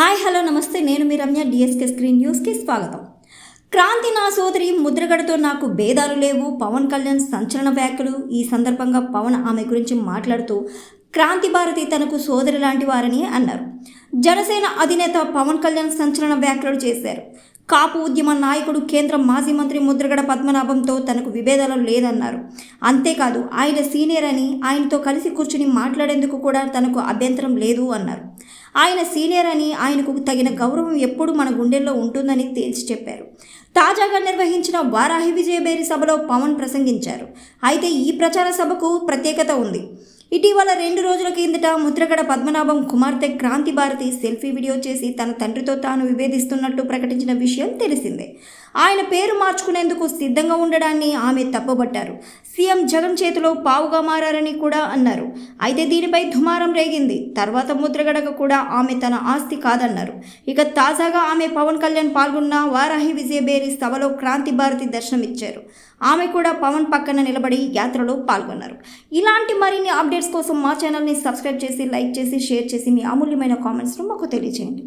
Hi hello నమస్తే. నేను మీ Ramya DSK screen న్యూస్కి స్వాగతం. క్రాంతి నా సోదరి ముద్రగడతో నాకు భేదాలు లేవు. పవన్ కళ్యాణ్ సంచలన వ్యాఖ్యలు. ఈ సందర్భంగా పవన్ ఆమె గురించి మాట్లాడుతూ క్రాంతి భారతి తనకు సోదరి లాంటి వారని అన్నారు. జనసేన అధినేత పవన్ కళ్యాణ్ సంచలన వ్యాఖ్యలు చేశారు. కాపు ఉద్యమ నాయకుడు కేంద్ర మాజీ మంత్రి ముద్రగడ పద్మనాభంతో తనకు విభేదాలు లేదన్నారు. అంతేకాదు ఆయన సీనియర్ అని ఆయనతో కలిసి కూర్చుని మాట్లాడేందుకు కూడా తనకు అభ్యంతరం లేదు అన్నారు. ఆయన సీనియర్ అని ఆయనకు తగిన గౌరవం ఎప్పుడు మన గుండెల్లో ఉంటుందని తేల్చి చెప్పారు. తాజాగా నిర్వహించిన వారాహి విజయబేరి సభలో పవన్ ప్రసంగించారు. అయితే ఈ ప్రచార సభకు ప్రత్యేకత ఉంది. ఇటీవల రెండు రోజుల కిందట ముద్రగడ పద్మనాభం కుమార్తె క్రాంతి భారతి సెల్ఫీ వీడియో చేసి తన తండ్రితో తాను విభేదిస్తున్నట్టు ప్రకటించిన విషయం తెలిసిందే. ఆయన పేరు మార్చుకునేందుకు సిద్ధంగా ఉండడాన్ని ఆమె తప్పుబట్టారు. సీఎం జగన్ చేతిలో పావుగా మారారని కూడా అన్నారు. అయితే దీనిపై దుమారం రేగింది. తర్వాత ముద్రగడకు కూడా ఆమె తన ఆస్తి కాదన్నారు. ఇక తాజాగా ఆమె పవన్ కళ్యాణ్ పాల్గొన్న వారాహి విజయబేరి సభలో క్రాంతి భారతి దర్శనమిచ్చారు. ఆమె కూడా పవన్ పక్కన నిలబడి యాత్రలో పాల్గొన్నారు. ఇలాంటి మరిన్ని అప్డేట్ అప్డేట్స్ కోసం మా ఛానల్ని సబ్స్క్రైబ్ చేసి లైక్ చేసి షేర్ చేసి మీ అమూల్యమైన కామెంట్స్ను మాకు తెలియజేయండి